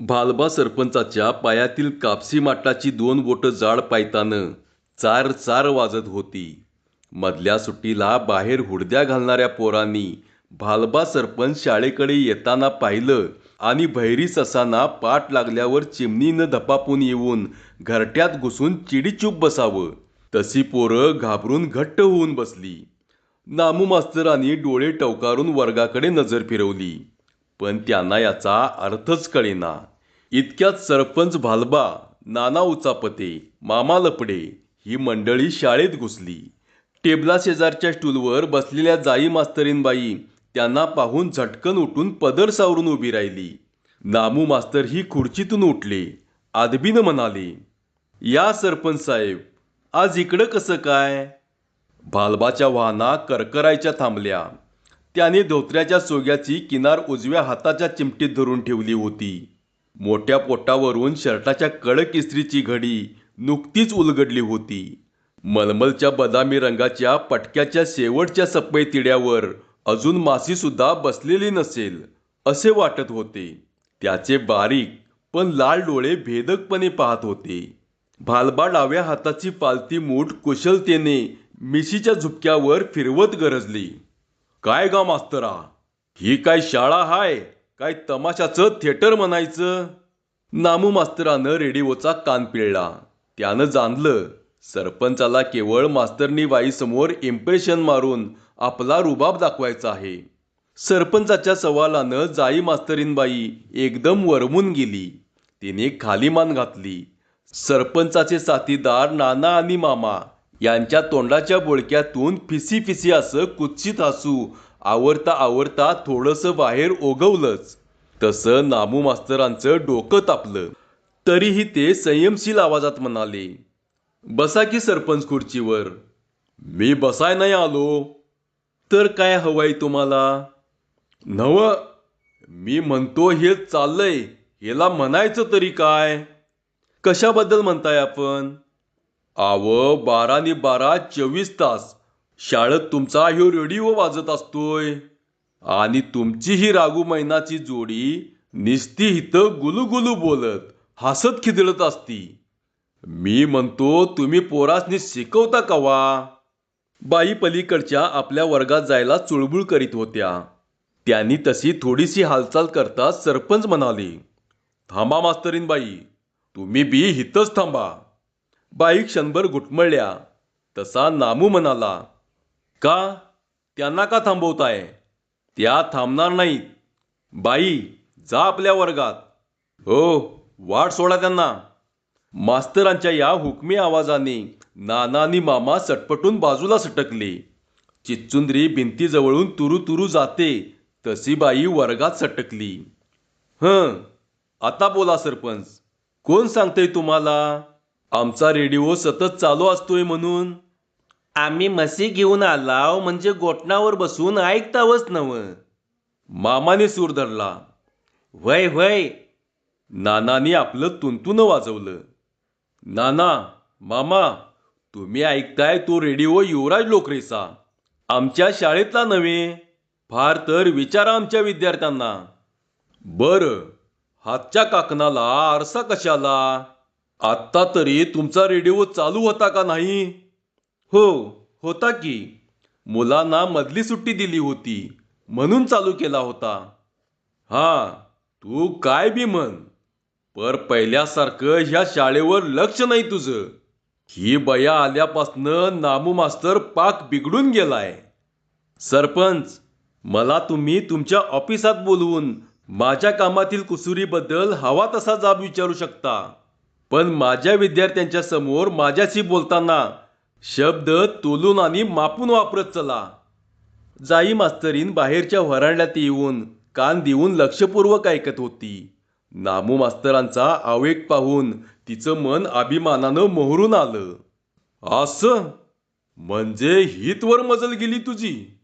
भालबा सरपंचाच्या पायातील कापसी माटाची दोन बोटं जाड पायतानं चार चार वाजत होती. मधल्या सुट्टीला बाहेर हुडद्या घालणाऱ्या पोरांनी भालबा सरपंच शाळेकडे येताना पाहिलं आणि भैरी ससांना पाठ लागल्यावर चिमणीनं धपापून येऊन घरट्यात घुसून चिडीचूप बसावं. तशी पोरं घाबरून घट्ट होऊन बसली. नामू मास्तरांनी डोळे टवकारून वर्गाकडे नजर फिरवली. पण त्यांना याचा अर्थच कळेना. इतक्यात सरपंच भालबा नाना उचापते मामा लपडे ही मंडळी शाळेत घुसली. टेबला शेजारच्या स्टूलवर बसलेल्या जाई मास्तरीनबाई त्यांना पाहून झटकन उठून पदर सावरून उभी राहिली. नामू मास्तर ही खुर्चीतून उठले. आदबीनं म्हणाले या सरपंच साहेब आज इकडं कसं काय? भालबाच्या वाहना करकरायच्या थांबल्या. त्याने धोत्र्याच्या सोग्याची किनार उजव्या हाताच्या चिमटीत धरून ठेवली होती. मोठ्या पोटावरून शर्टाच्या कडक इस्त्रीची घडी नुकतीच उलगडली होती. मलमलच्या बदामी रंगाच्या पटक्याच्या शेवटच्या सप्पई तिड्यावर अजून मासी सुद्धा बसलेली नसेल असे वाटत होते. त्याचे बारीक पण लाल डोळे भेदकपणे पाहत होते. भालबा डाव्या हाताची पालती मूठ कुशलतेने मिशीच्या झुपक्यावर फिरवत गरजली. काय गा मास्तरा? ही काय शाळा हाय? काय तमाशाचं थिएटर म्हणायचं? नामू मास्तरानं रेडिओचा कान पिळला. त्यानं जाणलं सरपंचाला केवळ मास्तरनी बाईसमोर इम्प्रेशन मारून आपला रुबाब दाखवायचा आहे. सरपंचाच्या सवालानं जाई मास्तरीनबाई एकदम वरमून गेली. तिने खाली मान घातली. सरपंचाचे साथीदार नाना आणि मामा यांच्या तोंडाच्या बोळक्यातून फिसी फिसी असं कुत्सित हसू आवरता आवरता थोडंसं बाहेर ओगवलंच तसं नामू मास्तरांचं डोकं तापलं. तरीही ते संयमशील आवाजात म्हणाले बसा की सरपंच खुर्चीवर. मी बसाय नाही आलो. तर काय हवंय तुम्हाला? नव मी म्हणतो हे चाललंय. याला म्हणायचं तरी काय? कशाबद्दल म्हणताय आपण? आव बाराने बारा चोवीस तास. शाळेत तुमचा ह्यो रेडिओ वाजत असतोय. आणि तुमची ही रागू मैनाची जोडी निस्ती हिथं गुलुगुलू बोलत हसत खिदळत असती. मी म्हणतो तुम्ही पोरासनी शिकवता कवा? बाई पलीकडच्या आपल्या वर्गात जायला चुळबुळ करीत होत्या. त्यांनी तशी थोडीशी हालचाल करता सरपंच म्हणाले थांबा मास्तरीन बाई तुम्ही बी हितच थांबा. बाई क्षणभर घुटमळल्या. तसा नामू म्हणाला का? त्यांना का थांबवताय? त्या थांबणार नाहीत. बाई जा आपल्या वर्गात. हो वाट सोडा त्यांना. मास्तरांच्या या हुकमी आवाजाने नाना आणि मामा सटपटून बाजूला सटकले. चिच्चुंद्री भिंतीजवळून तुरू तुरू जाते तशी बाई वर्गात सटकली. हं आता बोला सरपंच कोण सांगतंय तुम्हाला? आमचा रेडिओ सतत चालू असतोय म्हणून. आम्ही म्हशी घेऊन आलाव म्हणजे गोठणावर बसून ऐकतावच नव मामाने सूर धरला. वय वय नानाने आपलं तुंतुन वाजवलं. नाना मामा तुम्ही ऐकताय तो रेडिओ युवराज लोकरेचा. आमच्या शाळेतला नव्हे फार तर विचारा आमच्या विद्यार्थ्यांना. बर हातच्या काकणाला आरसा कशाला? आत्ता तरी तुमचा रेडिओ चालू होता का नाही? हो होता की. मुलांना मधली सुट्टी दिली होती म्हणून चालू केला होता. हा तू काय बी म्हण पर पहिल्यासारखं ह्या शाळेवर लक्ष नाही तुझं. ही बया आल्यापासनं नामू मास्तर पाक बिघडून गेलाय. सरपंच मला तुम्ही तुमच्या ऑफिसात बोलवून माझ्या कामातील कुसुरीबद्दल हवा तसा जाब विचारू शकता. पण माझ्या विद्यार्थ्यांच्या समोर माझ्याशी बोलताना शब्द तोलून आणि मापून वापरत चला. जाई मास्तरीन बाहेरच्या व्हरांड्यात येऊन कान देऊन लक्षपूर्वक ऐकत होती. नामू मास्तरांचा आवेग पाहून तिचं मन अभिमानानं मोहरून आलं. असं? म्हणजे हितवर मजल गेली तुझी?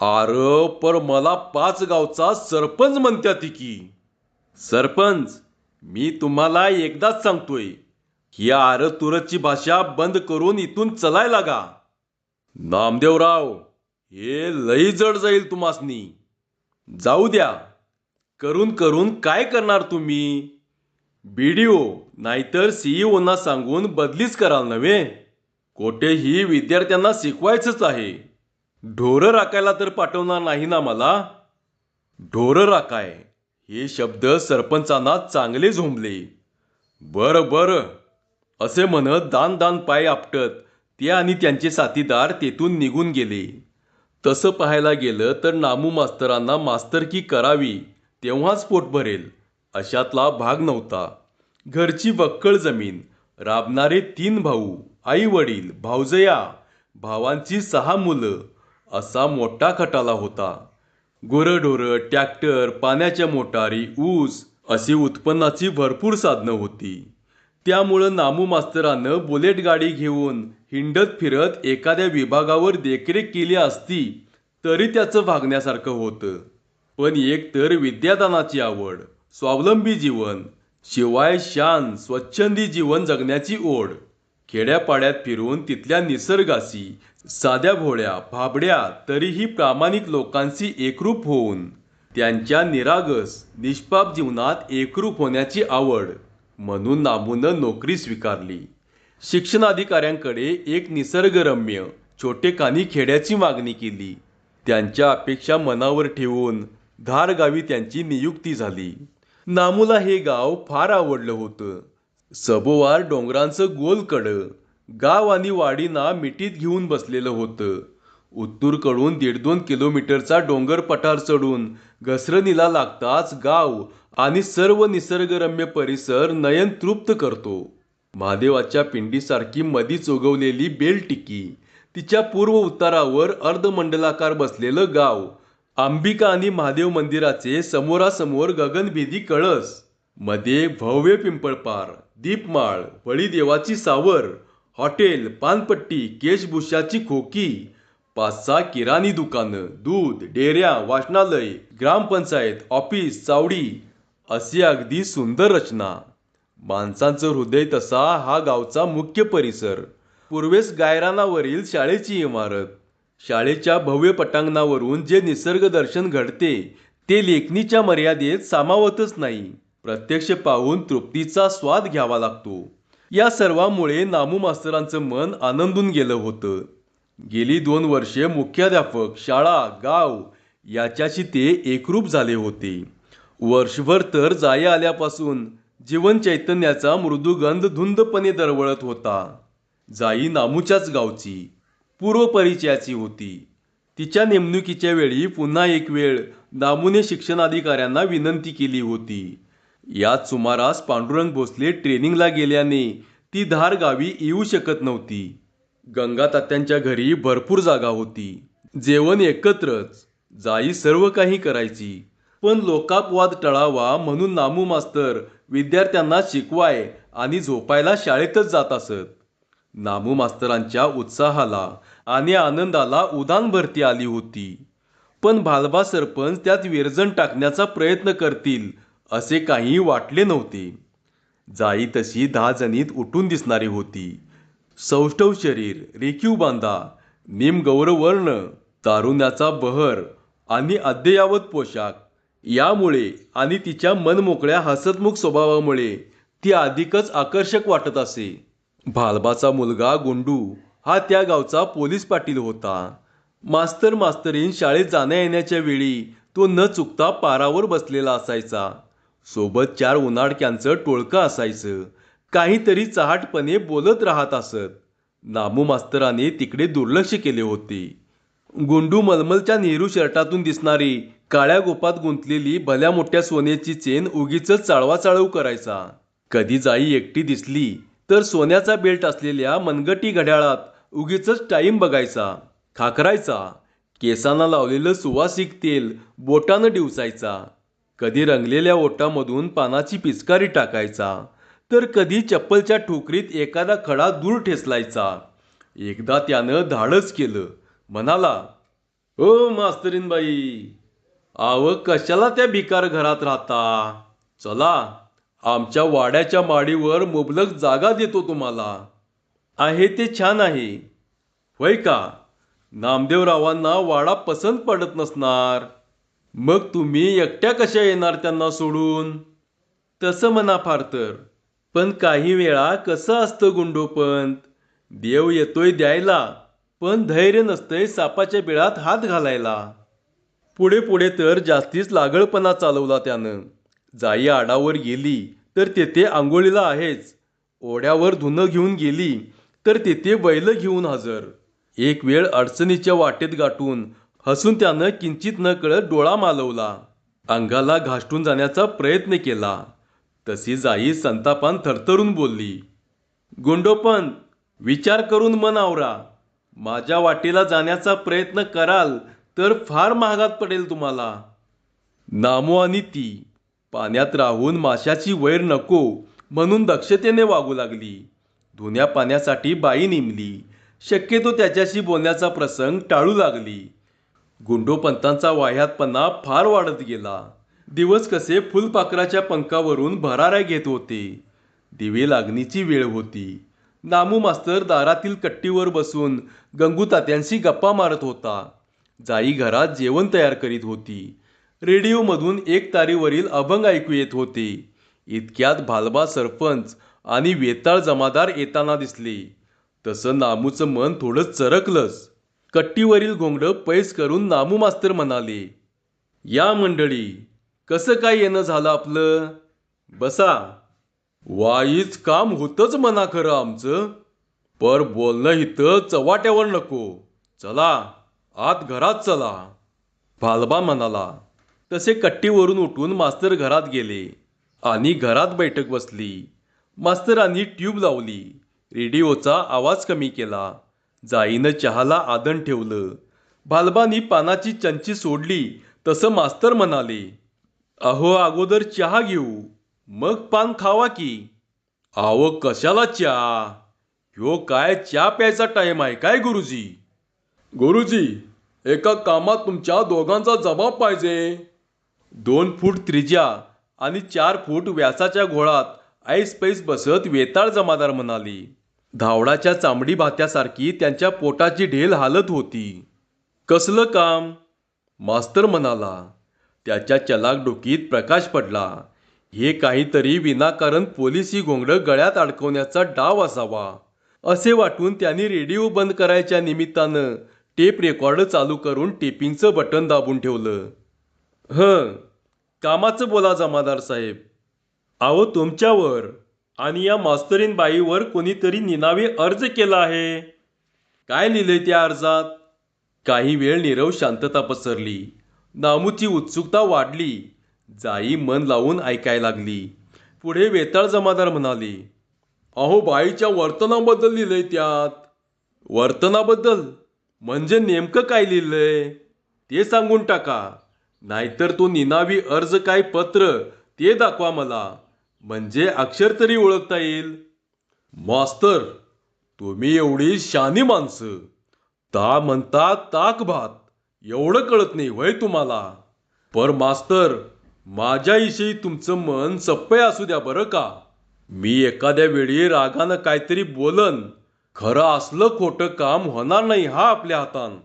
आर पर मला पाच गावचा सरपंच म्हणत्या ती की. सरपंच मी तुम्हाला एकदाच सांगतोय ही आर तुरतची भाषा बंद करून इथून चलाय लागा. नामदेवराव हे लई जड जाईल तुम्हासनी. जाऊ द्या. करून करून काय करणार तुम्ही? बीडीओ नाहीतर सीईओना सांगून बदलीच कराल नव्हे? कोठेही विद्यार्थ्यांना शिकवायचंच आहे. ढोरं राखायला तर पाठवणार नाही ना मला? ढोरं राखाय हे शब्द सरपंचांना चांगले झोंबले. बरं बरं. असे म्हणत दान दान पाय आपटत ते आणि त्यांचे साथीदार तेथून निघून गेले. तसं पाहायला गेलं तर नामू मास्तरांना मास्तरकी करावी तेव्हाच पोट भरेल अशातला भाग नव्हता. घरची वक्कळ जमीन राबणारे तीन भाऊ आई वडील भावजया भावांची सहा मुलं असा मोठा खटाला होता. गुरंढोरं ट्रॅक्टर पाण्याच्या मोटारी ऊस अशी उत्पन्नाची भरपूर साधनं होती. त्यामुळं नामू मास्तरानं बुलेट गाडी घेऊन हिंडत फिरत एखाद्या विभागावर देखरेख केली असती तरी त्याचं भागण्यासारखं होतं. पण एक तर विद्यादानाची आवड स्वावलंबी जीवन शिवाय शान स्वच्छंदी जीवन जगण्याची ओढ खेड्यापाड्यात फिरून तिथल्या निसर्गाशी साध्या भोळ्या भाबड्या तरीही प्रामाणिक लोकांशी एकरूप होऊन त्यांच्या निरागस निष्पाप जीवनात एकरूप होण्याची आवड. म्हणून नामूनं नोकरी स्वीकारली. शिक्षणाधिकाऱ्यांकडे एक निसर्गरम्य छोटेखानी खेड्याची मागणी केली. त्यांच्या अपेक्षा मनावर ठेवून धारगावी त्यांची नियुक्ती झाली. नामूला हे गाव फार आवडलं होतं. सभोवार डोंगरांचं गोलकडं गाव आणि वाडीना मिठीत घेऊन बसलेलं होतं. उत्तूरकडून दीड दोन किलोमीटरचा डोंगर पठार चढून घसरणीला लागताच गाव आणि सर्व निसर्गरम्य परिसर नयन तृप्त करतो. महादेवाच्या पिंडीसारखी मधीच उगवलेली बेलटिकी तिच्या पूर्व उतारावर अर्धमंडलाकार बसलेलं गाव अंबिका आणि महादेव मंदिराचे समोरासमोर गगनभेदी कळसमध्ये भव्य पिंपळपार दीपमाळ बळीदेवाची सावर हॉटेल पानपट्टी केशभूषाची खोकी पाच सहा किराणी दुकानं दूध डेऱ्या वाचनालय ग्रामपंचायत ऑफिस चावडी अशी अगदी सुंदर रचना. माणसांचं हृदय तसा हा गावचा मुख्य परिसर. पूर्वेस गायरानावरील शाळेची इमारत. शाळेच्या भव्य पटांगणावरून जे निसर्ग दर्शन घडते ते लेखणीच्या मर्यादेत सामावतच नाही. प्रत्यक्ष पाहून तृप्तीचा स्वाद घ्यावा लागतो. या सर्वामुळे नामू मास्तरांचं मन आनंदून गेलं होतं. गेली दोन वर्षे मुख्याध्यापक शाळा गाव याच्याशी ते एकरूप झाले होते. वर्षभर तर जाया आल्यापासून जीवन चैतन्याचा मृदुगंध धुंदपणे दरवळत होता. जाई नामूच्याच गावची पूर्व परिचयाची होती. तिच्या नेमणुकीच्या वेळी पुन्हा एक वेळ नामूने शिक्षणाधिकाऱ्यांना विनंती केली होती. याच सुमारास पांडुरंग भोसले ट्रेनिंगला गेल्याने ती धार गावी येऊ शकत नव्हती. गंगातात्यांच्या घरी भरपूर जागा होती. जेवण एकत्रच. जाई सर्व काही करायची. पण लोकापवाद टळावा म्हणून नामू मास्तर विद्यार्थ्यांना शिकवाय आणि झोपायला शाळेतच जात असत. नामू मास्तरांच्या उत्साहाला आणि आनंदाला उदान भरती आली होती. पण भालबा सरपंच त्यात विरजण टाकण्याचा प्रयत्न करतील असे काही वाटले नव्हते. जाई तशी दहा जणीत उठून दिसणारी होती. सौष्ठव शरीर रेखीव बांधा निम गौरवर्ण तारुण्याचा बहर आणि अद्ययावत पोशाख. यामुळे आणि तिच्या मनमोकळ्या हसतमुख स्वभावामुळे ती अधिकच आकर्षक वाटत असे. भालबाचा मुलगा गुंडू हा त्या गावचा पोलीस पाटील होता. मास्तर मास्तरीन शाळेत जाण्या येण्याच्या वेळी तो न चुकता पारावर बसलेला असायचा. सोबत चार उन्हाडक्यांचं टोळकं असायचं. काहीतरी चहाटपणे बोलत राहत असत. नामू मास्तराने तिकडे दुर्लक्ष केले होते. गुंडू मलमलच्या नेहरू शर्टातून दिसणारी काळ्या गोपात गुंतलेली भल्या मोठ्या सोन्याची चेन उगीच चाळवाचाळव करायचा. कधी जाई एकटी दिसली तर सोन्याचा बेल्ट असलेल्या मनगटी घड्याळात उगीच टाईम बघायचा. खाकरायचा. केसांना लावलेलं सुवासिक तेल बोटानं डिवसायचा कधी रंगलेल्या ओटामधून पानाची पिचकारी टाकायचा. तर कधी चप्पलच्या ठोकरीत एखादा खडा दूर ठेचलायचा. एकदा त्यानं धाडच केलं. म्हणाला ओ मास्तरीनबाई आव कशाला त्या भिकार घरात राहता? चला आमच्या वाड्याच्या माडीवर मुबलक जागा देतो तुम्हाला. आहे ते छान आहे. होय का? नामदेवरावांना वाडा पसंत पडत नसणार. मग तुम्ही एकट्या कशा येणार त्यांना सोडून? तसं म्हणा फार तर. पण काही वेळा कसं असतं गुंडोपंत देव येतोय द्यायला पण धैर्य नसतंय सापाच्या बिळात हात घालायला. पुढे पुढे तर जास्तीच लागळपणा चालवला त्यानं. जाई आडावर गेली तर तेथे आंघोळीला आहेच. ओढ्यावर धुनं घेऊन गेली तर तेथे बैल घेऊन हजर. एक वेळ अडचणीच्या वाटेत गाठून हसून त्यानं किंचित न कळत डोळा मालवला. अंगाला घासटून जाण्याचा प्रयत्न केला. तशी जाई संतापान थरथरून बोलली. गुंडोपंत विचार करून मन आवरा. माझ्या वाटेला जाण्याचा प्रयत्न कराल तर फार महागात पडेल तुम्हाला. नामो आणि ती पाण्यात राहून माशाची वैर नको म्हणून दक्षतेने वागू लागली. धुण्या पाण्यासाठी बाई नेमली. शक्यतो त्याच्याशी बोलण्याचा प्रसंग टाळू लागली. गुंडोपंतांचा वाह्यातपणा फार वाढत गेला. दिवस कसे फुलपाखराच्या पंखावरून भराऱ्या घेत होते. दिवे लागणीची वेळ होती. नामू मास्तर दारातील कट्टीवर बसून गंगूतात्यांशी गप्पा मारत होता. जाई घरात जेवण तयार करीत होती. रेडिओमधून एक तारीवरील अभंग ऐकू येत होते. इतक्यात भालबा सरपंच आणि वेताळ जमादार येताना दिसले. तसं नामूचं मन थोडं चरकलंच. कट्टीवरील घोंगडं पैस करून नामू मास्तर म्हणाले या मंडळी कसं काय येणं झालं आपलं? बसा. वाईच काम होतच म्हणा खरं आमचं. पर बोलणं इथं चव्हाट्यावर नको. चला आत घरात चला. भालबा म्हणाला. तसे कट्टीवरून उठून मास्तर घरात गेले आणि घरात बैठक बसली. मास्तरांनी ट्यूब लावली. रेडिओचा आवाज कमी केला. जाईनं चहाला आदन ठेवलं. भालबानी पानाची चंची सोडली. तसं मास्तर म्हणाले अहो अगोदर चहा घेऊ. मग पान खावा की. अहो कशाला चहा? ह्यो काय चहा प्यायचा टाइम आहे काय गुरुजी? गुरुजी एका कामात तुमच्या दोघांचा जबाब पाहिजे. दोन फूट त्रिज्या आणि चार फूट व्यासाच्या घोळात ऐस पैस बसत वेताळ जमादार म्हणाली. धावडाच्या चामडी भात्यासारखी त्यांच्या पोटाची ढेल हालत होती. कसलं काम? मास्तर म्हणाला. त्याच्या चलाक डोकीत प्रकाश पडला. हे काहीतरी विनाकारण पोलिसी घोंगडं गळ्यात अडकवण्याचा डाव असावा. असे वाटून त्यांनी रेडिओ बंद करायच्या निमित्तानं टेप रेकॉर्ड चालू करून टेपिंगचं बटन दाबून ठेवलं. हं कामाचं बोला जमादार साहेब. अहो तुमच्यावर आणि या मास्तरीन बाईवर कोणीतरी निनावी अर्ज केला आहे. काय लिहिलंय त्या अर्जात? काही वेळ नीरव शांतता पसरली. नामूची उत्सुकता वाढली. जाई मन लावून ऐकायला लागली. पुढे वेताळ जमादार म्हणाले अहो बाईच्या वर्तनाबद्दल लिहिलंय त्यात. वर्तनाबद्दल? म्हणजे नेमकं काय लिहिलंय? ते सांगून टाका. नाहीतर तो निनावी अर्ज काय पत्र ते दाखवा मला. म्हणजे अक्षर तरी ओळखता येईल. मास्तर तुम्ही एवढी शानी माणसं. ता म्हणता ताक भात एवढं कळत नाही वय तुम्हाला? पर मास्तर माझ्याविषयी तुमचं मन सप्पय असू द्या बरं का? मी एखाद्या वेळी रागानं काहीतरी बोलन खरं असलं खोटं काम होणार नाही हा आपल्या हातान.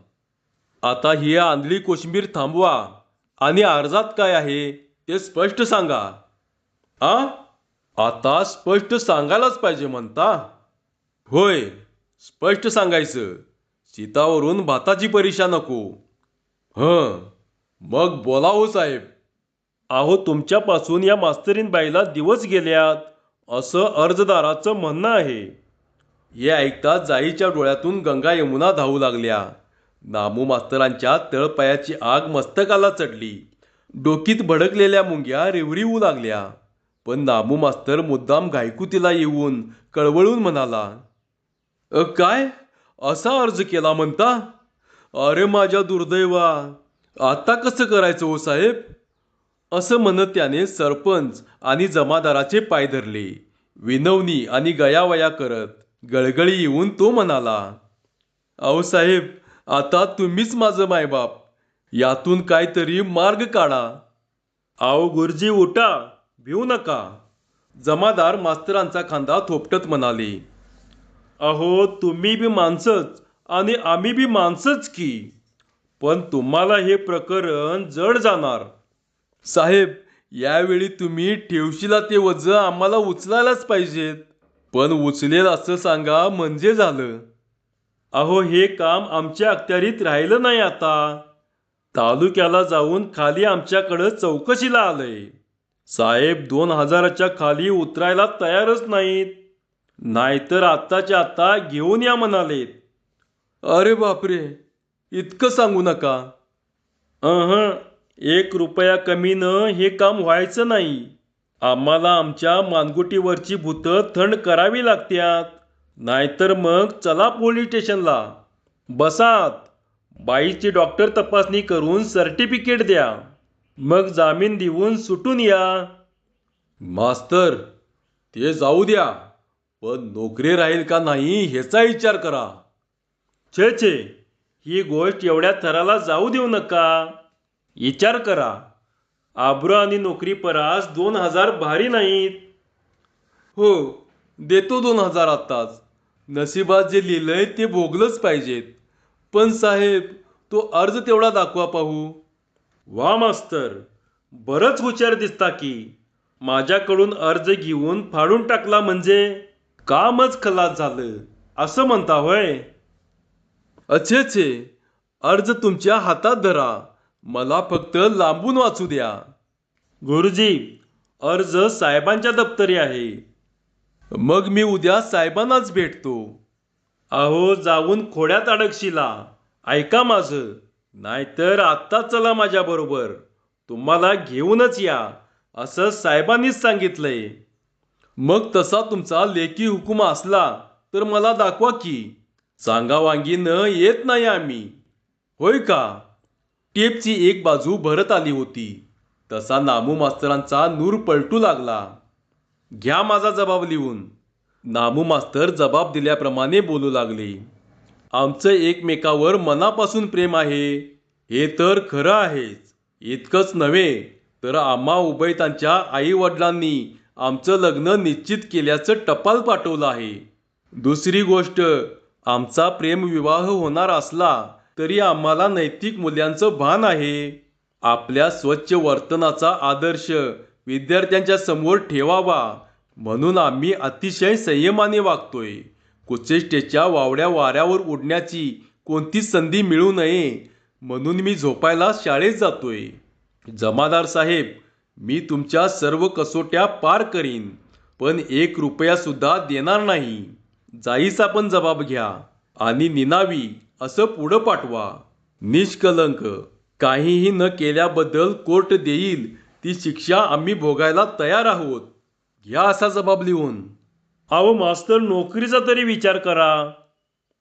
आता ही आंधळी कोशिंबीर थांबवा आणि अर्जात काय आहे ते स्पष्ट सांगा. आ? आता स्पष्ट सांगायलाच पाहिजे म्हणता? होय स्पष्ट सांगायचं. सीतावरून भाताची परीक्षा नको. हं मग बोला हो साहेब. अहो तुमच्यापासून या मास्तरीन बाईला दिवस गेल्यात असं अर्जदाराचं म्हणणं आहे. हे ऐकता जाईच्या डोळ्यातून गंगा यमुना धावू लागल्या. नामू मास्तरांच्या तळपायाची आग मस्तकाला चढली. डोकीत भडकलेल्या मुंग्या रेवरीवू लागल्या. पण नामू मास्तर मुद्दाम घायकुतीला येऊन कळवळून म्हणाला "अ, काय? असा अर्ज केला म्हणता? अरे माझ्या दुर्दैवा आता कसं करायचं हो साहेब? असं म्हणत त्याने सरपंच आणि जमादाराचे पाय धरले. विनवणी आणि गयावया करत गळगळी येऊन तो म्हणाला अहो साहेब आता तुम्हीच माझं मायबाप. यातून काहीतरी मार्ग काढा. आओ गुरुजी उठा. भिवू नका. जमादार मास्तरांचा खांदा थोपटत म्हणाले अहो तुम्ही बी माणसंच. आणि आम्ही बी माणसंच की. पण तुम्हाला हे प्रकरण जड जाणार. साहेब यावेळी तुम्ही ठेवशीला ते वज आम्हाला उचलायलाच पाहिजेत. पण उचलेल असं सांगा म्हणजे झालं. अहो हे काम आमच्या अखत्यारीत राहिलं नाही आता. तालुक्याला जाऊन खाली आमच्याकडं चौकशीला आलंय. साहेब दोन हजाराच्या खाली उतरायला तयारच नाहीत. नाहीतर आत्ताच्या आत्ता घेऊन या म्हणालेत. अरे बापरे इतकं सांगू नका. अह एक रुपया कमीनं हे काम व्हायचं नाही. आम्हाला आमच्या मानगुटीवरची भूतं थंड करावी लागत्यात. नाहीतर मग चला पोलीस स्टेशनला. बसात. बाईची डॉक्टर तपासणी करून सर्टिफिकेट द्या. मग जामीन देऊन सुटून या. मास्तर ते जाऊ द्या. पण नोकरी राहील का नाही ह्याचा विचार करा. छे छे ही गोष्ट एवढ्या थराला जाऊ देऊ नका. विचार करा. आब्रो आणि नोकरी परास दोन हजार भारी नाहीत. हो देतो दोन हजार आत्ताच. नशिबात जे लिहिलंय ते भोगलंच पाहिजेत. पण साहेब तो अर्ज तेवढा दाखवा पाहू. वा मास्तर. बरंच हुशार दिसता की. माझ्याकडून अर्ज घेऊन फाडून टाकला म्हणजे कामच खलास झालं. असं म्हणता होय? अच्छे अच्छे अर्ज तुमच्या हातात धरा. मला फक्त लांबून वाचू द्या. गुरुजी अर्ज साहेबांच्या दप्तरी आहे. मग मी उद्या साहेबांनाच भेटतो. अहो जाऊन खोड्यात अडकशिला. ऐका माझं. नाहीतर आत्ता चला माझ्या बरोबर. तुम्हाला घेऊनच या. असं साहेबांनीच सांगितलंय. मग तसा तुमचा लेखी हुकूम असला तर मला दाखवा की. सांगा वांगी न येत नाही आम्ही. होय का? टेपची एक बाजू भरत आली होती. तसा नामू मास्तरांचा नूर पलटू लागला. घ्या माझा जबाब लिहून. नामू मास्तर जबाब दिल्याप्रमाणे बोलू लागले. आमचं एकमेकावर मनापासून प्रेम आहे. हे तर खरं आहेच. इतकंच नव्हे तर आम्हा उभयतांच्या त्यांच्या आईवडिलांनी आमचं लग्न निश्चित केल्याचं टपाल पाठवलं आहे. दुसरी गोष्ट आमचा प्रेमविवाह होणार असला तरी आम्हाला नैतिक मूल्यांचं भान आहे. आपल्या स्वच्छ वर्तनाचा आदर्श विद्यार्थ्यांच्या समोर ठेवावा म्हणून आम्ही अतिशय संयमाने वागतोय. कुचेष्टेच्या वावड्या वाऱ्यावर उडण्याची कोणतीच संधी मिळू नये म्हणून मी झोपायला शाळेत जातोय. जमादार साहेब मी तुमच्या सर्व कसोट्या पार करीन पण एक रुपया सुद्धा देणार नाही. जाईचा पण जबाब घ्या आणि निनावी असं पुढं पाठवा. निष्कलंक. काहीही न केल्याबद्दल कोर्ट देईल ती शिक्षा आम्ही भोगायला तयार आहोत. घ्या असा जबाब लिहून. अहो मास्तर नोकरीचा तरी विचार करा.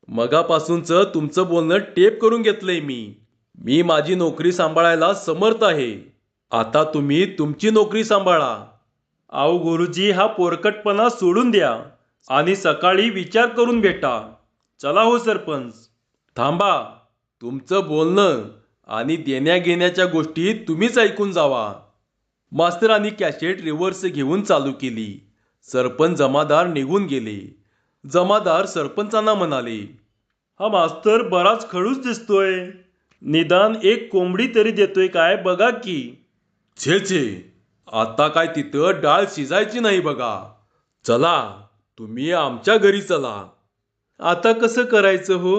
मगापासूनचं तुमचं बोलणं टेप करून घेतलंय मी. मी माझी नोकरी सांभाळायला समर्थ आहे. आता तुम्ही तुमची नोकरी सांभाळा. अहो गुरुजी हा पोरकटपणा सोडून द्या. आणि सकाळी विचार करून भेटा. चला हो सरपंच. थांबा. तुमचं बोलणं आणि देण्या घेण्याच्या गोष्टी तुम्हीच ऐकून जावा. मास्तरांनी कॅशेट रिव्हर्स घेऊन चालू केली. सरपंच जमादार निघून गेले. जमादार सरपंचांना म्हणाले हा मास्तर बराच खडूस दिसतोय. निदान एक कोंबडी तरी देतोय काय बघा की. छे छे. आता काय तिथं डाळ शिजायची नाही बघा. चला. तुम्ही आमच्या घरी चला. आता कसं करायचं हो?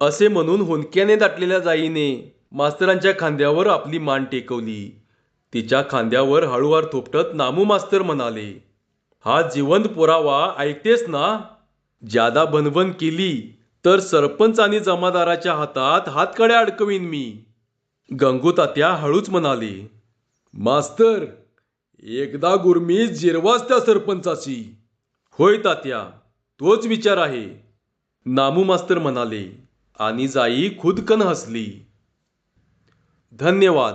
असे म्हणून हुंदक्याने दाटलेल्या जाईने मास्तरांच्या खांद्यावर आपली मान टेकवली. तिच्या खांद्यावर हळूवार थोपटत नामू मास्तर म्हणाले हा जिवंत पुरावा ऐकतेस ना? ज्यादा भनभन केली तर सरपंच आणि जमादाराच्या हातात हातकड्या अडकवीन मी. गंगू तात्या हळूच म्हणाले मास्तर एकदा गुरमी जिरवास त्या सरपंचाची होय तात्या तोच विचार आहे. नामू मास्तर म्हणाले आणि जाई खुदकन हसली. धन्यवाद.